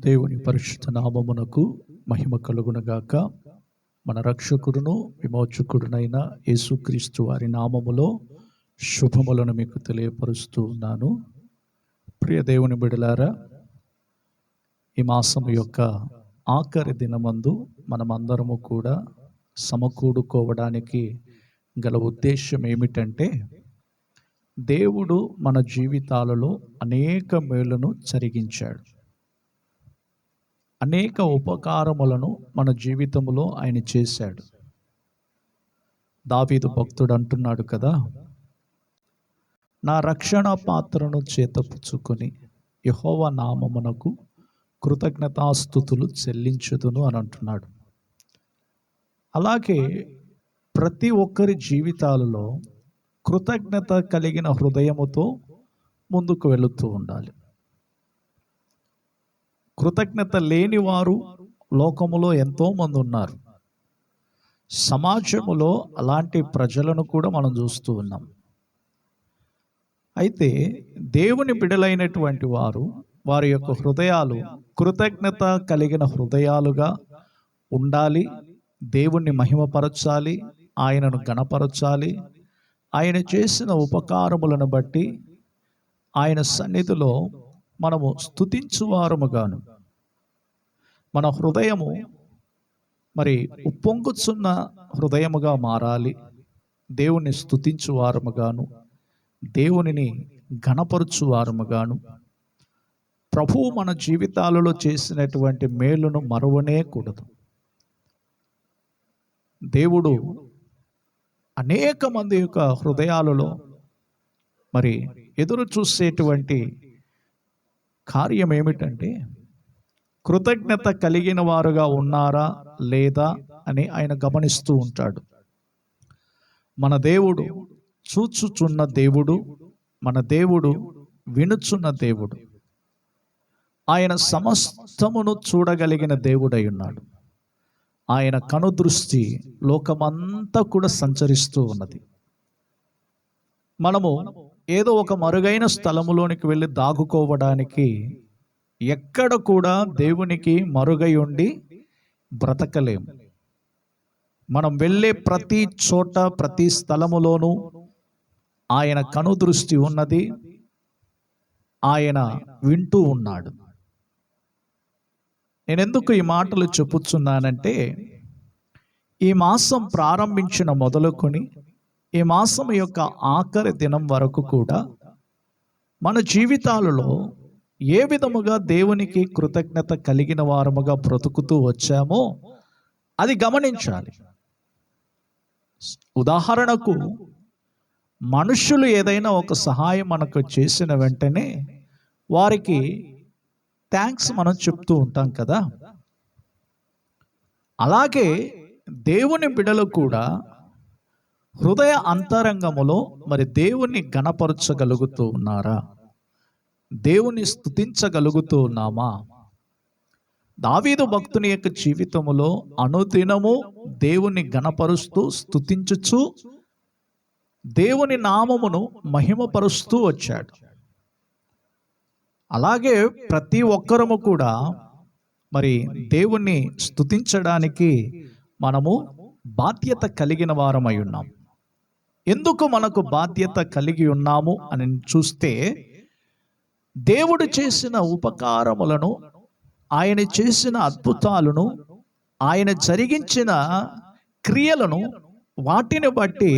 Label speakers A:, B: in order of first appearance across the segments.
A: దేవుని పరిశుద్ధ నామమునకు మహిమ కలుగునగాక. మన రక్షకుడును విమోచకుడునైన యేసుక్రీస్తు వారి నామములో శుభములను మీకు తెలియపరుస్తూ ఉన్నాను. ప్రియ దేవుని బిడలారా ఈ మాసం యొక్క ఆఖరి దినమందు మనమందరము కూడా సమకూడుకోవడానికి గల ఉద్దేశం ఏమిటంటే దేవుడు మన జీవితాలలో అనేక మేలును జరిగించాడు. అనేక ఉపకారములను మన జీవితంలో ఆయన చేశాడు. దావీదు భక్తుడు అంటున్నాడు కదా నా రక్షణ పాత్రను చేతపుచ్చుకొని యహోవ నామమునకు కృతజ్ఞతాస్థుతులు చెల్లించుదును అని అంటున్నాడు. అలాగే ప్రతి ఒక్కరి జీవితాలలో కృతజ్ఞత కలిగిన హృదయముతో ముందుకు వెళుతూ ఉండాలి. కృతజ్ఞత లేని వారు లోకములో ఎంతోమంది ఉన్నారు. సమాజములో అలాంటి ప్రజలను కూడా మనం చూస్తూ ఉన్నాం. అయితే దేవుని బిడలైనటువంటి వారు వారి యొక్క హృదయాలు కృతజ్ఞత కలిగిన హృదయాలుగా ఉండాలి. దేవుణ్ణి మహిమపరచాలి. ఆయనను గణపరచాలి. ఆయన చేసిన ఉపకారములను బట్టి ఆయన సన్నిధిలో మనము స్థుతించువారముగాను మన హృదయము మరి ఉప్పొంగుచున్న హృదయముగా మారాలి. దేవుని స్థుతించువారముగాను దేవునిని గణపరుచువారముగాను ప్రభువు మన జీవితాలలో చేసినటువంటి మేలును మరువనే కూడదు. దేవుడు అనేక మంది యొక్క హృదయాలలో మరి ఎదురు చూసేటువంటి కార్యం ఏమిటంటే కృతజ్ఞత కలిగిన వారుగా ఉన్నారా లేదా అని ఆయన గమనిస్తూ ఉంటాడు. మన దేవుడు చూచుచున్న దేవుడు మన దేవుడు వినుచున్న దేవుడు ఆయన సమస్తమును చూడగలిగిన దేవుడై ఉన్నాడు. ఆయన కనుదృష్టి లోకమంతా కూడా సంచరిస్తూ ఉన్నది. మనము ఏదో ఒక మరుగైన స్థలములోనికి వెళ్ళి దాగుకోవడానికి ఎక్కడ కూడా దేవునికి మరుగై ఉండి బ్రతకలేము. మనం వెళ్ళే ప్రతి చోట ప్రతి స్థలములోనూ ఆయన కనుదృష్టి ఉన్నది ఆయన వింటూ ఉన్నాడు. నేనెందుకు ఈ మాటలు చెప్పుచున్నానంటే ఈ మాసం ప్రారంభించిన మొదలుకొని ఈ మాసం యొక్క ఆఖరి దినం వరకు కూడా మన జీవితాలలో ఏ విధముగా దేవునికి కృతజ్ఞత కలిగిన వారముగా బ్రతుకుతూ వచ్చామో అది గమనించాలి. ఉదాహరణకు మనుషులు ఏదైనా ఒక సహాయం మనకు చేసిన వెంటనే వారికి థ్యాంక్స్ మనం చెప్తూ ఉంటాం కదా. అలాగే దేవుని బిడలు కూడా హృదయ అంతరంగములో మరి దేవుణ్ణి గణపరచగలుగుతూ ఉన్నారా? దేవుని స్థుతించగలుగుతూ ఉన్నామా? దావీదు భక్తుని యొక్క జీవితములో అనుదినము దేవుని గణపరుస్తూ స్థుతించుచు దేవుని నామమును మహిమపరుస్తూ వచ్చాడు. అలాగే ప్రతి ఒక్కరము కూడా మరి దేవుణ్ణి స్థుతించడానికి మనము బాధ్యత కలిగిన వారమై ఉన్నాం. ఎందుకు మనకు బాధ్యత కలిగి ఉన్నాము అని చూస్తే దేవుడు చేసిన ఉపకారములను ఆయన చేసిన అద్భుతాలను ఆయన జరిగించిన క్రియలను వాటిని బట్టి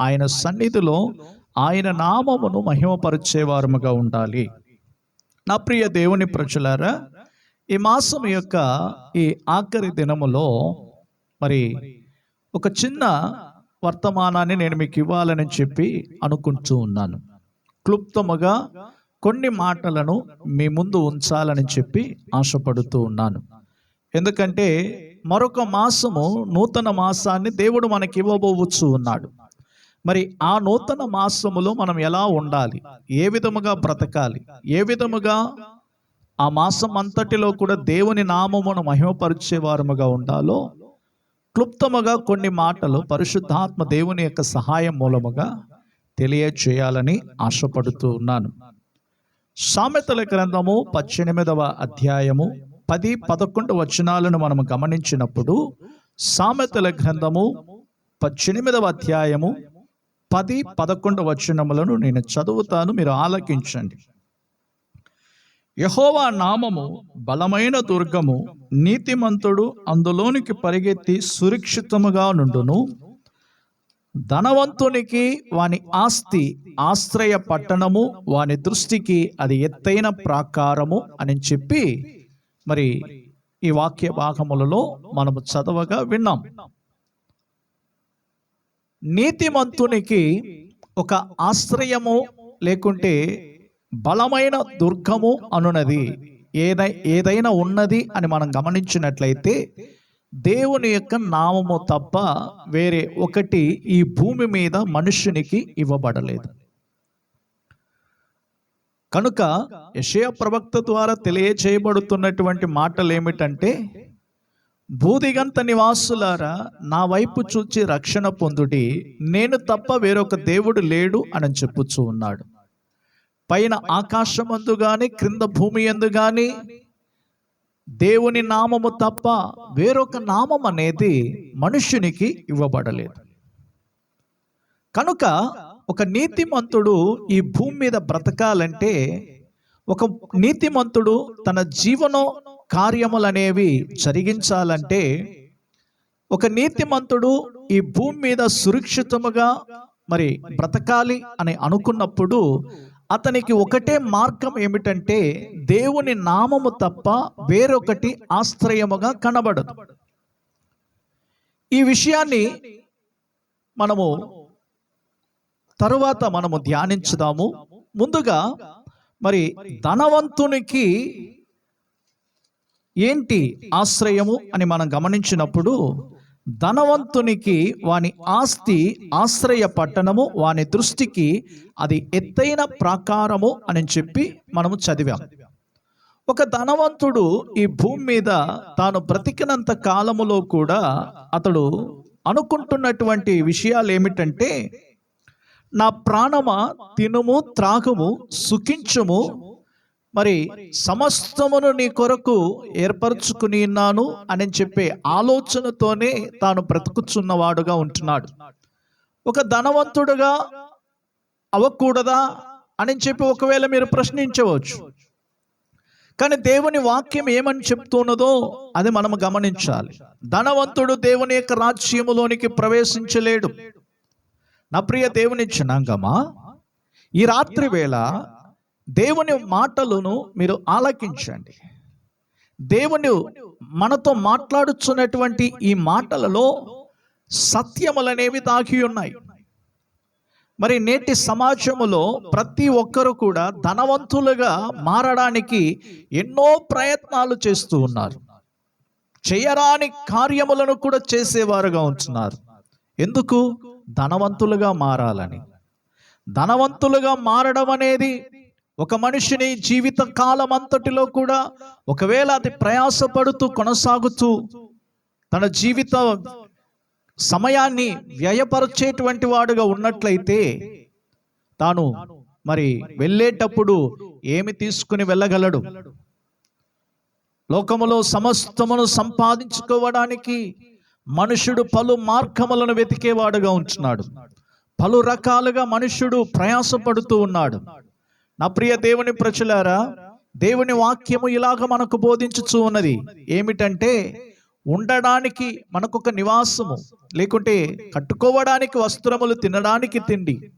A: ఆయన సన్నిధిలో ఆయన నామమును మహిమపరిచేవారముగా ఉండాలి. నా ప్రియ దేవుని ప్రజలారా ఈ మాసం యొక్క ఈ ఆఖరి దినములో మరి ఒక చిన్న వర్తమానాన్ని నేను మీకు ఇవ్వాలని చెప్పి అనుకుంటూ ఉన్నాను. క్లుప్తముగా కొన్ని మాటలను మీ ముందు ఉంచాలని చెప్పి ఆశపడుతూ ఉన్నాను. ఎందుకంటే మరొక మాసము నూతన మాసాన్ని దేవుడు మనకి ఇవ్వబోవచ్చు ఉన్నాడు. మరి ఆ నూతన మాసములో మనం ఎలా ఉండాలి? ఏ విధముగా బ్రతకాలి? ఏ విధముగా ఆ మాసం అంతటిలో కూడా దేవుని నామమును మహిమపరిచే వారముగా ఉండాలో క్లుప్తముగా కొన్ని మాటలు పరిశుద్ధాత్మ దేవుని యొక్క సహాయం మూలముగా తెలియచేయాలని ఆశపడుతూ ఉన్నాను. సామెతల గ్రంథము పద్దెనిమిదవ అధ్యాయము పది పదకొండు వచనాలను మనం గమనించినప్పుడు సామెతల గ్రంథము పద్దెనిమిదవ అధ్యాయము పది పదకొండు వచనములను నేను చదువుతాను. మీరు ఆలకించండి. యహోవా నామము బలమైన దుర్గము నీతిమంతుడు అందులోనికి పరిగెత్తి సురక్షితముగా నుండును. ధనవంతునికి వాని ఆస్తి ఆశ్రయ పట్టణము వాని దృష్టికి అది ఎత్తైన ప్రాకారము అని చెప్పి మరి ఈ వాక్య భాగములలో మనము చదవగా విన్నాం. నీతిమంతునికి ఒక ఆశ్రయము లేకుంటే బలమైన దుర్గము అనున్నది. ఏదై ఏదైనా ఉన్నది అని మనం గమనించినట్లయితే దేవుని యొక్క నామము తప్ప వేరే ఒకటి ఈ భూమి మీద మనుష్యునికి ఇవ్వబడలేదు. కనుక యషయ ప్రవక్త ద్వారా తెలియచేయబడుతున్నటువంటి మాటలు ఏమిటంటే భూదిగంత నివాసులారా నా వైపు చూచి రక్షణ పొందుడి నేను తప్ప వేరొక దేవుడు లేడు అని చెప్పుచూ ఉన్నాడు. పైన ఆకాశమందు గాని క్రింద భూమి ఎందు గాని దేవుని నామము తప్ప వేరొక నామం అనేది మనుష్యునికి ఇవ్వబడలేదు. కనుక ఒక నీతిమంతుడు ఈ భూమి మీద బ్రతకాలంటే ఒక నీతిమంతుడు తన జీవన కార్యములనేవి జరిగించాలంటే ఒక నీతిమంతుడు ఈ భూమి మీద సురక్షితముగా మరి బ్రతకాలి అని అనుకున్నప్పుడు అతనికి ఒకటే మార్గం ఏమిటంటే దేవుని నామము తప్ప వేరొకటి ఆశ్రయముగా కనబడదు. ఈ విషయాన్ని మనము తరువాత మనము ధ్యానించుదాము. ముందుగా మరి ధనవంతునికి ఏంటి ఆశ్రయము అని మనం గమనించినప్పుడు ధనవంతునికి వాని ఆస్తి ఆశ్రయ పట్టణము వాని దృష్టికి అది ఎత్తైన ప్రాకారము అని చెప్పి మనము చదివాం. ఒక ధనవంతుడు ఈ భూమి మీద తాను బ్రతికినంత కాలములో కూడా అతడు అనుకుంటున్నటువంటి విషయాలు ఏమిటంటే నా ప్రాణమా తినుము త్రాగుము సుఖించుము మరి సమస్తమును నీ కొరకు ఏర్పరచుకుని ఉన్నాను అని చెప్పే ఆలోచనతోనే తాను బ్రతుకుచున్నవాడుగా ఉంటున్నాడు. ఒక ధనవంతుడుగా అవ్వకూడదా అని చెప్పి ఒకవేళ మీరు ప్రశ్నించవచ్చు. కానీ దేవుని వాక్యం ఏమని చెప్తున్నదో అది మనం గమనించాలి. ధనవంతుడు దేవుని యొక్క రాజ్యములోనికి ప్రవేశించలేడు. నా ప్రియ దేవుని జనాంగమా ఈ రాత్రి వేళ దేవుని మాటలను మీరు ఆలకించండి. దేవుని మనతో మాట్లాడుచున్నటువంటి ఈ మాటలలో సత్యములనేవి దాగి ఉన్నాయి. మరి నేటి సమాజములో ప్రతి ఒక్కరు కూడా ధనవంతులుగా మారడానికి ఎన్నో ప్రయత్నాలు చేస్తూ ఉన్నారు. చేయరాని కార్యములను కూడా చేసేవారుగా ఉంటున్నారు. ఎందుకు? ధనవంతులుగా మారాలని. ధనవంతులుగా మారడం అనేది ఒక మనిషిని జీవిత కాలం అంతటిలో కూడా ఒకవేళ అది ప్రయాసపడుతూ కొనసాగుతూ తన జీవిత సమయాన్ని వ్యయపరిచేటువంటి వాడుగా ఉన్నట్లయితే తాను మరి వెళ్ళేటప్పుడు ఏమి తీసుకుని వెళ్ళగలడు? లోకములో సమస్తమును సంపాదించుకోవడానికి మనుషుడు పలు మార్గములను వెతికేవాడుగా ఉంటున్నాడు. పలు రకాలుగా మనుషుడు ప్రయాసపడుతూ ఉన్నాడు. నా ప్రియ దేవుని ప్రచులారా దేవుని వాక్యము ఇలాగ మనకు బోధించుచు ఉన్నది. ఏమిటంటే ఉండడానికి మనకొక నివాసము లేకుంటే కట్టుకోవడానికి వస్త్రములు తినడానికి తిండి.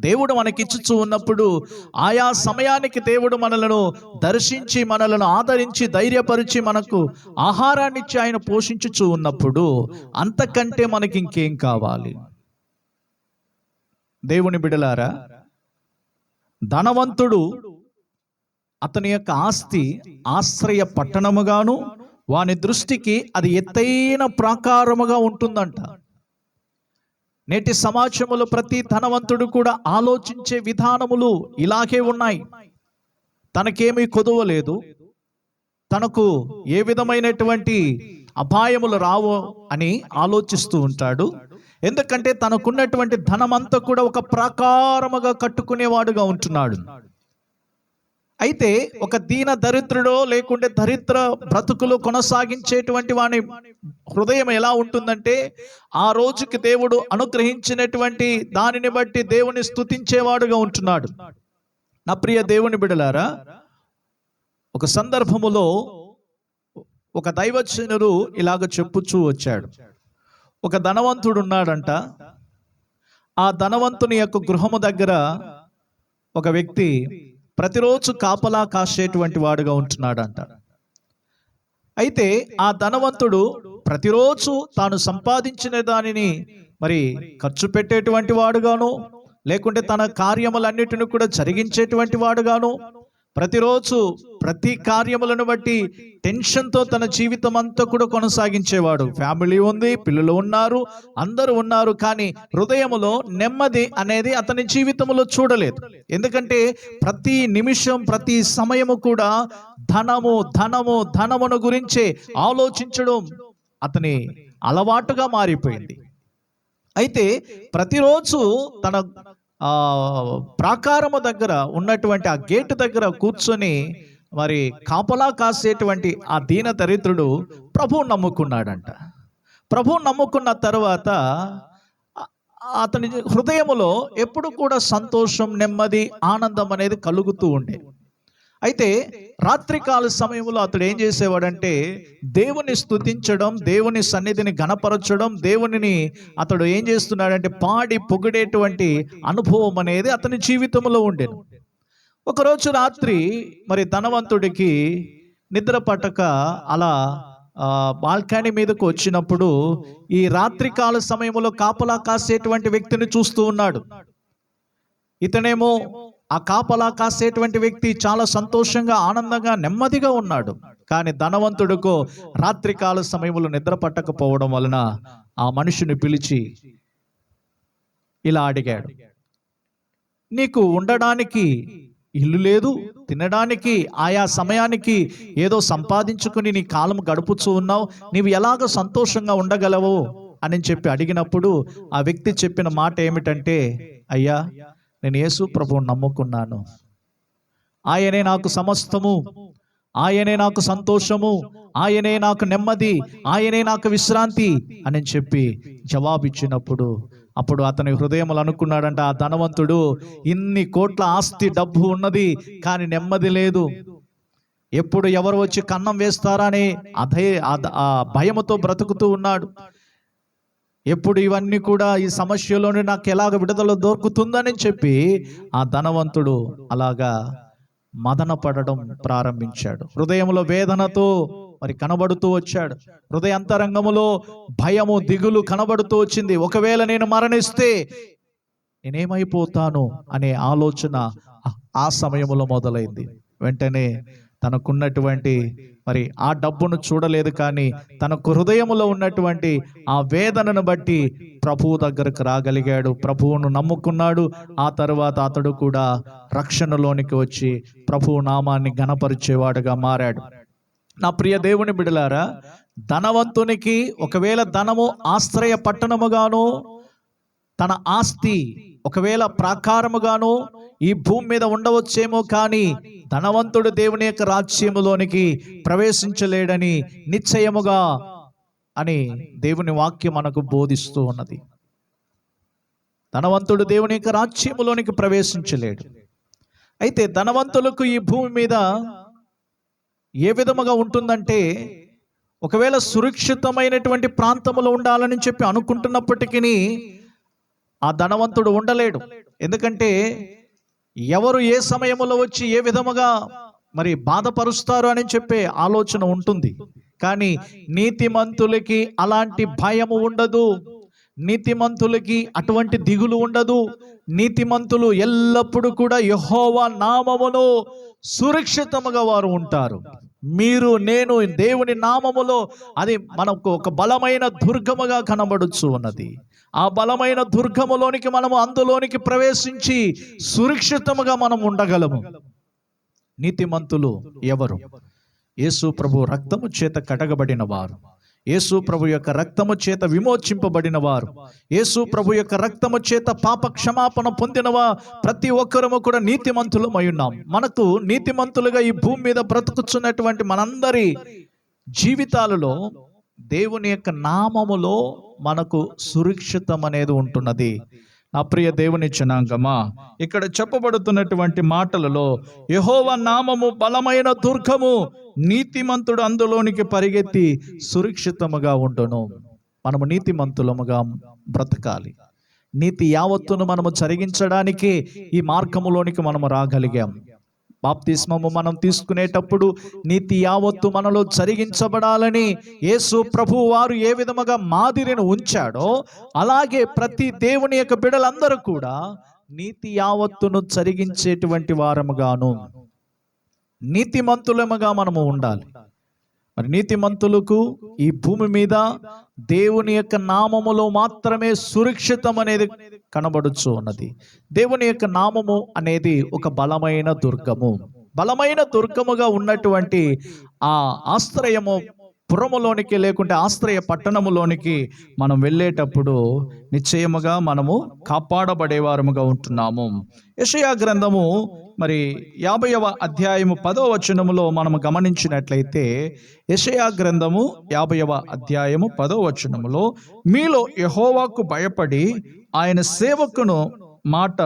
A: దేవుడు మనకిచ్చుచూ ఉన్నప్పుడు ఆయా సమయానికి దేవుడు మనలను దర్శించి మనలను ఆదరించి ధైర్యపరిచి మనకు ఆహారాన్ని ఇచ్చి ఆయన పోషించుచు ఉన్నప్పుడు అంతకంటే మనకి ఇంకేం కావాలి? దేవుని బిడలారా ధనవంతుడు అతని యొక్క ఆస్తి ఆశ్రయ పట్టణముగాను వాని దృష్టికి అది ఎత్తైన ప్రాకారముగా ఉంటుందంట. నేటి సమాజములో ప్రతి ధనవంతుడు కూడా ఆలోచించే విధానములు ఇలాగే ఉన్నాయి. తనకేమీ కొదవలేదు తనకు ఏ విధమైనటువంటి అపాయములు రావో అని ఆలోచిస్తూ ఉంటాడు. ఎందుకంటే తనకున్నటువంటి ధనమంతా కూడా ఒక ప్రాకారముగా కట్టుకునేవాడుగా ఉంటున్నాడు. అయితే ఒక దీన దరిద్రుడో లేకుంటే దరిద్ర బ్రతుకులు కొనసాగించేటువంటి వాని హృదయం ఎలా ఉంటుందంటే ఆ రోజుకి దేవుడు అనుగ్రహించినటువంటి దానిని బట్టి దేవుని స్తుతించేవాడుగా ఉంటున్నాడు. నా ప్రియ దేవుని బిడలారా ఒక సందర్భములో ఒక దైవచనుడు ఇలాగ చెప్పుచూ వచ్చాడు. ఒక ధనవంతుడు ఉన్నాడంట ఆ ధనవంతుని యొక్క గృహము దగ్గర ఒక వ్యక్తి ప్రతిరోజు కాపలా కాసేటువంటి వాడుగా ఉంటున్నాడంట. అయితే ఆ ధనవంతుడు ప్రతిరోజు తాను సంపాదించిన దానిని మరి ఖర్చు పెట్టేటువంటి వాడుగాను లేకుంటే తన కార్యములన్నిటిని కూడా జరిగించేటువంటి వాడుగాను ప్రతిరోజు ప్రతి కార్యములను బట్టి టెన్షన్తో తన జీవితం అంతా కూడా కొనసాగించేవాడు. ఫ్యామిలీ ఉంది పిల్లలు ఉన్నారు అందరూ ఉన్నారు కానీ హృదయములో నెమ్మది అనేది అతని జీవితంలో చూడలేదు. ఎందుకంటే ప్రతి నిమిషం ప్రతి సమయము కూడా ధనము ధనము ధనమును గురించే ఆలోచించడం అతని అలవాటుగా మారిపోయింది. అయితే ప్రతిరోజు తన ప్రాకారము దగ్గర ఉన్నటువంటి ఆ గేటు దగ్గర కూర్చొని మరి కాపలా కాసేటువంటి ఆ దీన దరిద్రుడు ప్రభువు నమ్ముకున్నాడంట. ప్రభువు నమ్ముకున్న తర్వాత అతని హృదయములో ఎప్పుడు కూడా సంతోషం నెమ్మది ఆనందం అనేది కలుగుతూ ఉండే. అయితే రాత్రికాల సమయంలో అతడు ఏం చేసేవాడంటే దేవుని స్థుతించడం దేవుని సన్నిధిని గణపరచడం దేవునిని అతడు ఏం చేస్తున్నాడంటే పాడి పొగిడేటువంటి అనుభవం అనేది అతని జీవితంలో ఉండేది. ఒకరోజు రాత్రి మరి ధనవంతుడికి నిద్ర పట్టక అలా బాల్కనీ మీదకు వచ్చినప్పుడు ఈ రాత్రికాల సమయంలో కాపలా కాసేటువంటి వ్యక్తిని చూస్తూ ఉన్నాడు. ఇతనేమో ఆ కాపలా కాసేటువంటి వ్యక్తి చాలా సంతోషంగా ఆనందంగా నెమ్మదిగా ఉన్నాడు. కానీ ధనవంతుడుకు రాత్రికాల సమయంలో నిద్ర పట్టకపోవడం వలన ఆ మనిషిని పిలిచి ఇలా అడిగాడు. నీకు ఉండడానికి ఇల్లు లేదు తినడానికి ఆయా సమయానికి ఏదో సంపాదించుకుని నీ కాలం గడుపుచూ ఉన్నావు నీవు ఎలాగ సంతోషంగా ఉండగలవు అని చెప్పి అడిగినప్పుడు ఆ వ్యక్తి చెప్పిన మాట ఏమిటంటే అయ్యా నేను యేసు ప్రభువు నమ్ముకున్నాను. ఆయనే నాకు సమస్తము. ఆయనే నాకు సంతోషము. ఆయనే నాకు నెమ్మది. ఆయనే నాకు విశ్రాంతి అని చెప్పి జవాబిచ్చినప్పుడు అప్పుడు అతని హృదయములు అనుకున్నాడంట ఆ ధనవంతుడు ఇన్ని కోట్ల ఆస్తి డబ్బు ఉన్నది కానీ నెమ్మది లేదు. ఎప్పుడు ఎవరు వచ్చి కన్నం వేస్తారా అని అదే ఆ భయముతో బ్రతుకుతూ ఉన్నాడు. ఎప్పుడు ఇవన్నీ కూడా ఈ సమస్యలోనే నాకు ఎలాగ విడుదల దొరుకుతుందని చెప్పి ఆ ధనవంతుడు అలాగా మదన పడడం ప్రారంభించాడు. హృదయంలో వేదనతో మరి కనబడుతూ వచ్చాడు. హృదయ అంతరంగములో భయము దిగులు కనబడుతూ వచ్చింది. ఒకవేళ నేను మరణిస్తే నేనేమైపోతాను అనే ఆలోచన ఆ- ఆ సమయంలో మొదలైంది. వెంటనే తనకున్నటువంటి మరి ఆ డబ్బును చూడలేదు కానీ తన హృదయములో ఉన్నటువంటి ఆ వేదనను బట్టి ప్రభువు దగ్గరకు రాగలిగాడు. ప్రభువును నమ్ముకున్నాడు. ఆ తర్వాత అతడు కూడా రక్షణలోనికి వచ్చి ప్రభువు నామాన్ని గణపరిచేవాడుగా మారాడు. నా ప్రియ దేవుని బిడలారా ధనవంతునికి ఒకవేళ ధనము ఆశ్రయ పట్టణముగాను తన ఆస్తి ఒకవేళ ప్రాకారముగాను ఈ భూమి మీద ఉండవచ్చేమో కానీ ధనవంతుడు దేవుని యొక్క రాజ్యములోనికి ప్రవేశించలేడని నిశ్చయముగా అని దేవుని వాక్యం మనకు బోధిస్తూ ఉన్నది. ధనవంతుడు దేవుని యొక్క రాజ్యములోనికి ప్రవేశించలేడు. అయితే ధనవంతులకు ఈ భూమి మీద ఏ విధముగా ఉంటుందంటే ఒకవేళ సురక్షితమైనటువంటి ప్రాంతములో ఉండాలని చెప్పి అనుకుంటున్నప్పటికీ ఆ ధనవంతుడు ఉండలేడు. ఎందుకంటే ఎవరు ఏ సమయంలో వచ్చి ఏ విధముగా మరి బాధపరుస్తారు అని చెప్పే ఆలోచన ఉంటుంది. కానీ నీతిమంతులకి అలాంటి భయము ఉండదు. నీతిమంతులకి అటువంటి దిగులు ఉండదు. నీతిమంతులు ఎల్లప్పుడూ కూడా యహోవా నామమును సురక్షితముగా వారు ఉంటారు. మీరు నేను దేవుని నామములో అది మనకు ఒక బలమైన దుర్గముగా కనబడుచు ఉన్నది. ఆ బలమైన దుర్గములోనికి మనము అందులోనికి ప్రవేశించి సురక్షితముగా మనం ఉండగలము. నీతిమంతులు ఎవరు? యేసు ప్రభు రక్తము చేత కడగబడిన వారు. యేసు ప్రభు యొక్క రక్తము చేత విమోచింపబడిన వారు యేసు ప్రభు యొక్క రక్తము చేత పాప క్షమాపణ పొందినవా? ప్రతి ఒక్కరము కూడా నీతిమంతులమై ఉన్నాం మనకు నీతిమంతులుగా ఈ భూమి మీద బ్రతుకుతున్నటువంటి మనందరి జీవితాలలో దేవుని యొక్క నామములో మనకు సురక్షితం అనేది ఉంటున్నది. నా ప్రియ దేవుని జనాంగమా ఇక్కడ చెప్పబడుతున్నటువంటి మాటలలో యహోవ నామము బలమైన దుర్గము నీతిమంతుడు అందులోనికి పరిగెత్తి సురక్షితముగా ఉండును. మనము నీతిమంతులముగా బ్రతకాలి. నీతి యావత్తును మనము జరిగించడానికి ఈ మార్గములోనికి మనము రాగలిగాం. బాప్తిస్మము మనం తీసుకునేటప్పుడు నీతి యావత్తు మనలో జరిగించబడాలని యేసు ప్రభు వారు ఏ విధముగా మాదిరిని ఉంచాడో అలాగే ప్రతి దేవుని యొక్క బిడలందరూ కూడా నీతి యావత్తును జరిగించేటువంటి వారముగాను. నీతిమంతులముగా మనము ఉండాలి. మరి నీతిమంతులకు ఈ భూమి మీద దేవుని యొక్క నామములో మాత్రమే సురక్షితం అనేది కనబడుచు ఉన్నది. దేవుని యొక్క నామము అనేది ఒక బలమైన దుర్గము. బలమైన దుర్గముగా ఉన్నటువంటి ఆ ఆశ్రయము పురములోనికి లేకుంటే ఆశ్రయ పట్టణములోనికి మనం వెళ్ళేటప్పుడు నిశ్చయముగా మనము కాపాడబడేవారముగా ఉంటున్నాము. యషయా గ్రంథము మరి యాభైవ అధ్యాయము పదో వచనములో మనం గమనించినట్లయితే యషయా గ్రంథము యాభైవ అధ్యాయము పదో వచనములో మీలో యహోవాకు భయపడి ఆయన సేవకును మాట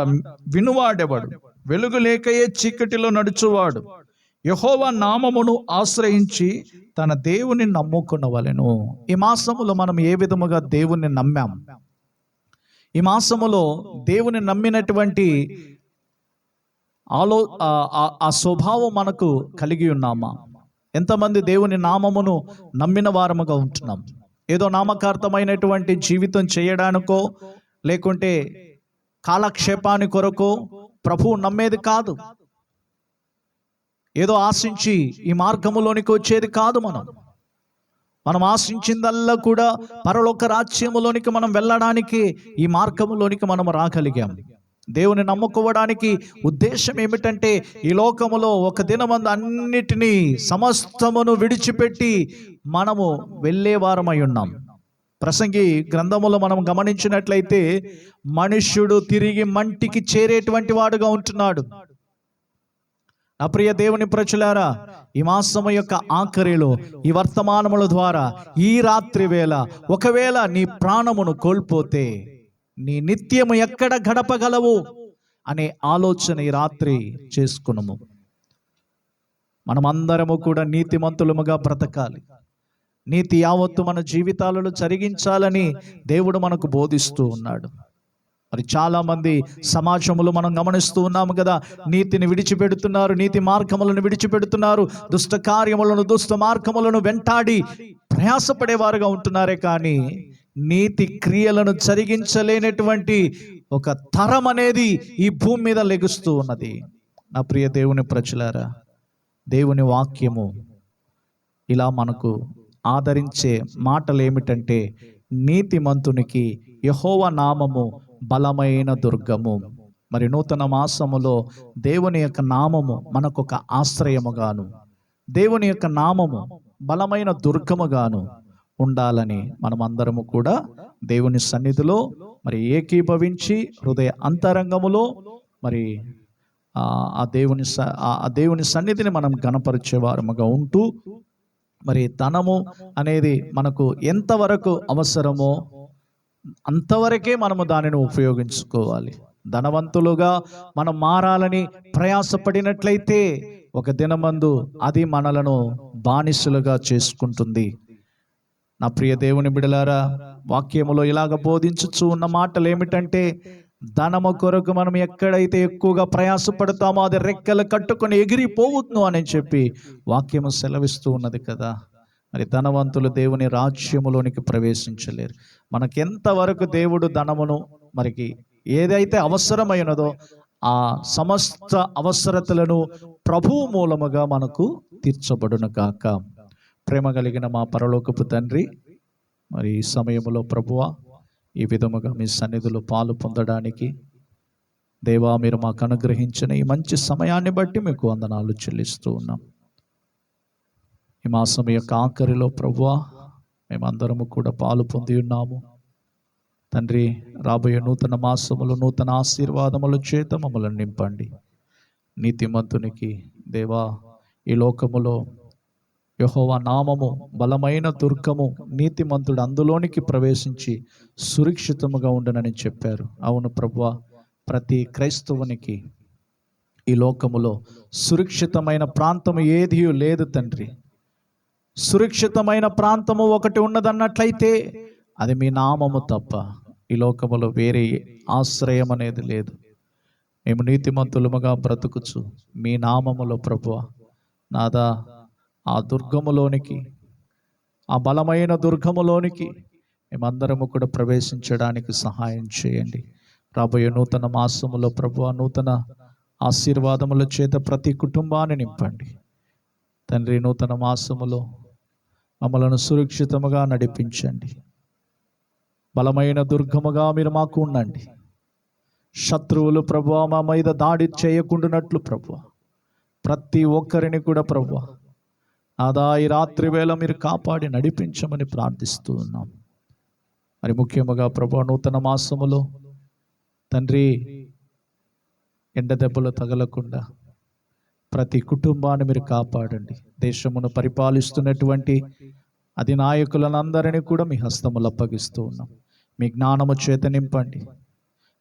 A: వినువాడేవాడు? వెలుగు లేకయే చీకటిలో నడుచువాడు. యహోవా నామమును ఆశ్రయించి తన దేవుని నమ్ముకునవలెను. ఈ మాసములో మనం ఏ విధముగా దేవుణ్ణి నమ్మాం? ఈ మాసములో దేవుని నమ్మినటువంటి ఆలో ఆ- ఆ- స్వభావం మనకు కలిగి ఉన్నామా? ఎంతమంది దేవుని నామమును నమ్మిన వారముగా ఉంటున్నాం? ఏదో నామకార్థమైనటువంటి జీవితం చేయడానికో లేకుంటే కాలక్షేపాని కొరకు ప్రభువు నమ్మేది కాదు. ఏదో ఆశించి ఈ మార్గములోనికి వచ్చేది కాదు మనం. మనం ఆశించిందల్లా కూడా పరలోక రాజ్యములోనికి మనం వెళ్ళడానికి ఈ మార్గములోనికి మనం రాగలిగాం. దేవుని నమ్ముకోవడానికి ఉద్దేశం ఏమిటంటే ఈ లోకములో ఒక దినమందు అన్నిటినీ సమస్తమును విడిచిపెట్టి మనము వెళ్ళేవారమై ఉన్నాం. ప్రసంగి గ్రంథములో మనం గమనించినట్లయితే మనుష్యుడు తిరిగి మంటికి చేరేటువంటి వాడుగా ఉంటున్నాడు. అప్రియ దేవుని ప్రచులారా ఈ మాసము యొక్క ఆఖరిలో ఈ వర్తమానముల ద్వారా ఈ రాత్రి వేళ ఒకవేళ నీ ప్రాణమును కోల్పోతే నీ నిత్యము ఎక్కడ గడపగలవు అనే ఆలోచన ఈ రాత్రి చేసుకునము. మనమందరము కూడా నీతిమంతులముగా బ్రతకాలి. నీతి యావత్తు మన జీవితాలలో జరిగించాలని దేవుడు మనకు బోధిస్తూ ఉన్నాడు. మరి చాలామంది సమాజములు సమాజంలో మనం గమనిస్తూ ఉన్నాము కదా నీతిని విడిచిపెడుతున్నారు నీతి మార్గములను విడిచిపెడుతున్నారు దుష్ట కార్యములను దుష్ట మార్గములను వెంటాడి ప్రయాసపడేవారుగా ఉంటున్నారే కానీ నీతి క్రియలను జరిగించలేనటువంటి ఒక తరం అనేది ఈ భూమి మీద లెగుస్తూ ఉన్నది. నా ప్రియ దేవుని ప్రజలారా దేవుని వాక్యము ఇలా మనకు ఆదరించే మాటలు ఏమిటంటే నీతిమంతునికి యహోవ నామము బలమైన దుర్గము. మరి నూతన మాసములో దేవుని యొక్క నామము మనకొక ఆశ్రయముగాను దేవుని యొక్క నామము బలమైన దుర్గముగాను ఉండాలని మనమందరము కూడా దేవుని సన్నిధిలో మరి ఏకీభవించి హృదయ అంతరంగములో మరి ఆ దేవుని స- ఆ దేవుని సన్నిధిని మనం గణపరిచేవారముగా ఉంటూ మరి ధనము అనేది మనకు ఎంతవరకు అవసరమో అంతవరకే మనము దానిని ఉపయోగించుకోవాలి. ధనవంతులుగా మనం మారాలని ప్రయాసపడినట్లయితే ఒక దినమందు అది మనలను బానిసలుగా చేసుకుంటుంది. నా ప్రియ దేవుని బిడలారా వాక్యములో ఇలాగ బోధించుచు ఉన్న మాటలు ఏమిటంటే ధనము కొరకు మనం ఎక్కడైతే ఎక్కువగా ప్రయాసపడతామో అది రెక్కలు కట్టుకొని ఎగిరిపోవద్దు అని చెప్పి వాక్యము సెలవిస్తూ ఉన్నది కదా. మరి ధనవంతులు దేవుని రాజ్యములోనికి ప్రవేశించలేరు. మనకెంతవరకు దేవుడు ధనమును మరికి ఏదైతే అవసరమైనదో ఆ సమస్త అవసరతలను ప్రభు మూలముగా మనకు తీర్చబడును కాక ప్రేమ కలిగిన మా పరలోకపు తండ్రి మరి ఈ సమయంలో ప్రభువ ఈ విధముగా మీ సన్నిధిలో పాలు పొందడానికి దేవా మీరు మాకు అనుగ్రహించిన ఈ మంచి సమయాన్ని బట్టి మీకు వందనాలు చెల్లిస్తూ ఉన్నాం. ఈ మాసం యొక్క ఆఖరిలో ప్రభువ మేమందరము కూడా పాలు పొంది ఉన్నాము. తండ్రి రాబోయే నూతన మాసములు నూతన ఆశీర్వాదముల చేత మమ్మల్ని నింపండి. నీతిమంతునికి దేవా ఈ లోకములో యహోవా నామము బలమైన దుర్గము నీతిమంతుడు అందులోనికి ప్రవేశించి సురక్షితముగా ఉండనని చెప్పారు. అవును ప్రభువా ప్రతి క్రైస్తవునికి ఈ లోకములో సురక్షితమైన ప్రాంతము ఏది లేదు తండ్రి. సురక్షితమైన ప్రాంతము ఒకటి ఉన్నదన్నట్లయితే అది మీ నామము తప్ప ఈ లోకములో వేరే ఆశ్రయం అనేది లేదు. మేము నీతిమంతులముగా బ్రతుకుచు మీ నామములో ప్రభువ. నాదా ఆ దుర్గములోనికి ఆ బలమైన దుర్గములోనికి మేమందరము కూడా ప్రవేశించడానికి సహాయం చేయండి. రాబోయే నూతన మాసములో ప్రభు నూతన ఆశీర్వాదముల చేత ప్రతి కుటుంబాన్ని నింపండి. తండ్రి నూతన మాసములో మమ్మలను సురక్షితముగా నడిపించండి. బలమైన దుర్గముగా మీరు మాకు ఉండండి. శత్రువులు ప్రభు మా మీద దాడి చేయకుండానట్లు ప్రభు. ప్రతి ఒక్కరిని కూడా ప్రభు నాదా ఈ రాత్రి వేళ మీరు కాపాడి నడిపించమని ప్రార్థిస్తూ ఉన్నాం. మరి ముఖ్యముగా ప్రభు నూతన మాసములో తండ్రి ఎండ దెబ్బలు తగలకుండా ప్రతి కుటుంబాన్ని మీరు కాపాడండి. దేశమును పరిపాలిస్తున్నటువంటి అధినాయకులనందరినీ కూడా మీ హస్తములు అప్పగిస్తూ ఉన్నాం. మీ జ్ఞానము చేత నింపండి.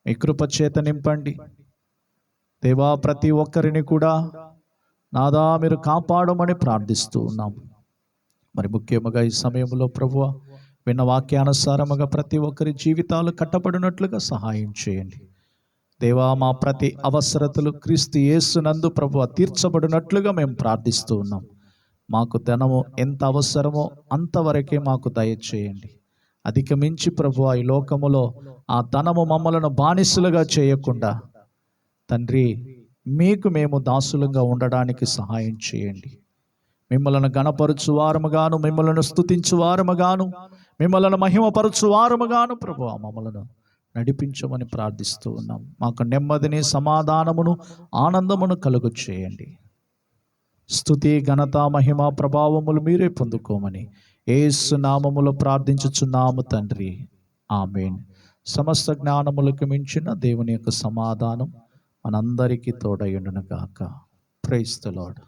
A: మీ కృప చేత నింపండి. దేవా ప్రతి ఒక్కరిని కూడా నాదా మీరు కాపాడమని ప్రార్థిస్తూ ఉన్నాం మరి ముఖ్యముగా ఈ సమయంలో ప్రభువ విన్న వాక్యానుసారముగా ప్రతి ఒక్కరి జీవితాలు కట్టబడినట్లుగా సహాయం చేయండి. దేవా మా ప్రతి అవసరతలు క్రీస్తు యేసునందు ప్రభు తీర్చబడినట్లుగా మేము ప్రార్థిస్తూ ఉన్నాం. మాకు ధనము ఎంత అవసరమో అంతవరకే మాకు దయచేయండి. అధికమించి ప్రభు ఈ లోకములో ఆ ధనము మమ్మలను బానిసలుగా చేయకుండా తండ్రి మీకు మేము దాసులుగా ఉండడానికి సహాయం చేయండి. మిమ్మల్ని గణపరచు వారముగాను మిమ్మల్ని స్తుతించు వారముగాను మిమ్మల్ని మహిమపరచు వారముగాను ప్రభు మమ్మలను నడిపించమని ప్రార్థిస్తూ ఉన్నాం. మాకు నెమ్మదిని సమాధానమును ఆనందమును కలుగు చేయండి స్థుతి ఘనత మహిమ ప్రభావములు మీరే పొందుకోమని ఏసు నామములు ప్రార్థించుచున్నాము తండ్రి. ఆమెన్. సమస్త జ్ఞానములకు మించిన దేవుని యొక్క సమాధానం మనందరికీ తోడయుండును గాక ప్రైస్ ద లాడ్